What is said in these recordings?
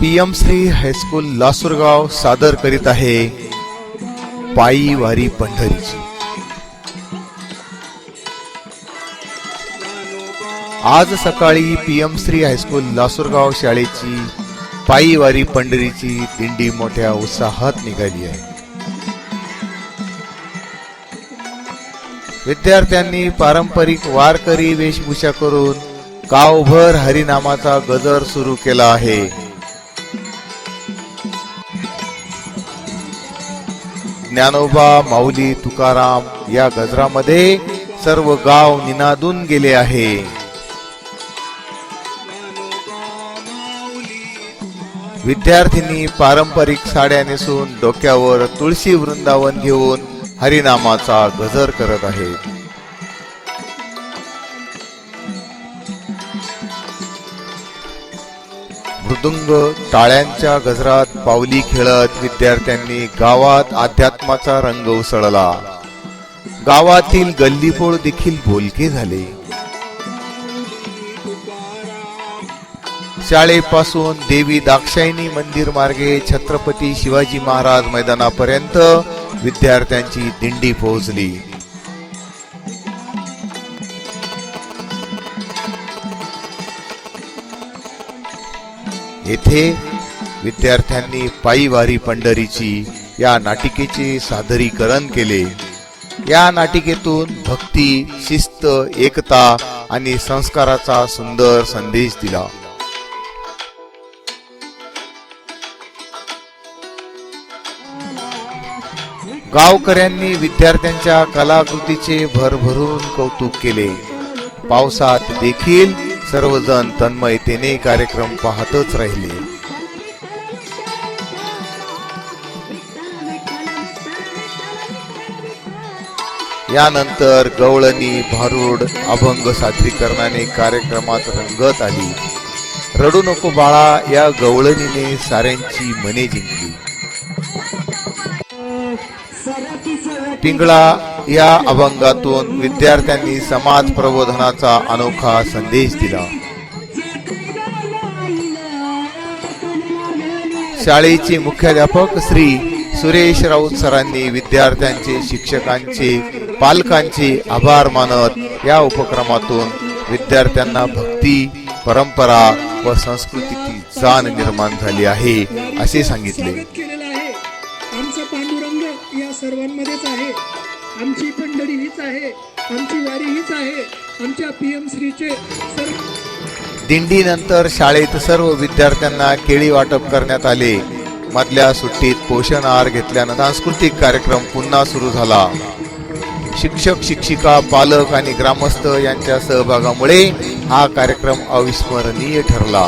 P M Shri high school Lasurgaon सादर करीत आहे पायी वारी पंढरीची. आज सकाळी P M Shri high school Lasurgaon शाळेची पायी वारी पंढरीची दिंडी मोठ्या उत्साहात निघाली आहे. विद्यार्थ्यांनी पारंपरिक वारकरी वेशभूषा करून गावभर हरिनामाचा गजर सुरू केला आहे. ज्ञानोबा माऊली तुकाराम या गजरामध्ये सर्व गाव निनादून गेले आहे. विद्यार्थिनी पारंपरिक साड्या नेसून डोक्यावर तुळशी वृंदावन घेऊन हरिनामाचा गजर करत आहेत. मृदुंग टाळ्यांच्या गजरात पावली खेळत विद्यार्थ्यांनी गावात अध्यात्माचा रंग उसळला. गावातील गल्लीपोळ देखील बोलके झाले. शाळेपासून देवी दाक्षायणी मंदिर मार्गे छत्रपती शिवाजी महाराज मैदानापर्यंत विद्यार्थ्यांची दिंडी पोहोचली. येथे विद्यार्थ्यांनी पायीवारी पंढरीची या नाटिकेचे सादरीकरण केले. या नाटिकेतून भक्ती शिस्त एकता आणि संस्काराचा सुंदर संदेश दिला. गावकऱ्यांनी विद्यार्थ्यांच्या कलाकृतीचे भरभरून कौतुक केले. पावसात देखील सर्वजण तन्मयतेने कार्यक्रम पाहतच राहिले. यानंतर गवळणी भारूड अभंग सादरीकरणाने कार्यक्रमात रंगत आली. रडू नको बाळा या गवळणीने साऱ्यांची मने जिंकली. पिंगळा या अभंगातून विद्यार्थ्यांनी समाज प्रबोधनाचा अनोखा संदेश दिला. शाळेचे मुख्याध्यापक श्री सुरेश राऊत सरांनी विद्यार्थ्यांचे शिक्षकांचे पालकांचे आभार मानत या उपक्रमातून विद्यार्थ्यांना भक्ती परंपरा व संस्कृतीची जाण निर्माण झाली आहे असे सांगितले. आहे आमचा पांडुरंग या सर्वांमध्येच आहे. आमची पंढरी हीच आहे. आमची वारी हीच आहे. आमच्या पी एम श्रीचे सर्व दिंडीनंतर शाळेत सर्व विद्यार्थ्यांना केळी वाटप करण्यात आले. मधल्या सुट्टीत पोषण आहार घेतल्यानं सांस्कृतिक कार्यक्रम पुन्हा सुरू झाला. शिक्षक शिक्षिका पालक आणि ग्रामस्थ यांच्या सहभागामुळे हा कार्यक्रम अविस्मरणीय ठरला.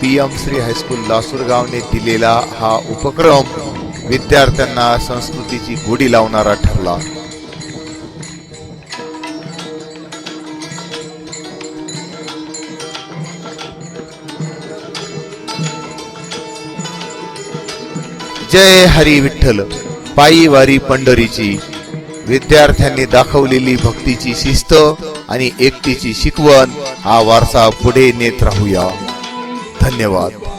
P M Shri high school लासूरगावने दिलेला हा उपक्रम विद्यार्थ्यांना संस्कृतीची गोडी लावणारा ठरला. जय हरी विठ्ठल पायी वारी पंढरीची. विद्यार्थ्यांनी दाखवलेली भक्तीची शिस्त आणि एकतेची शिकवण हा वारसा पुढे नेत राहूया. धन्यवाद.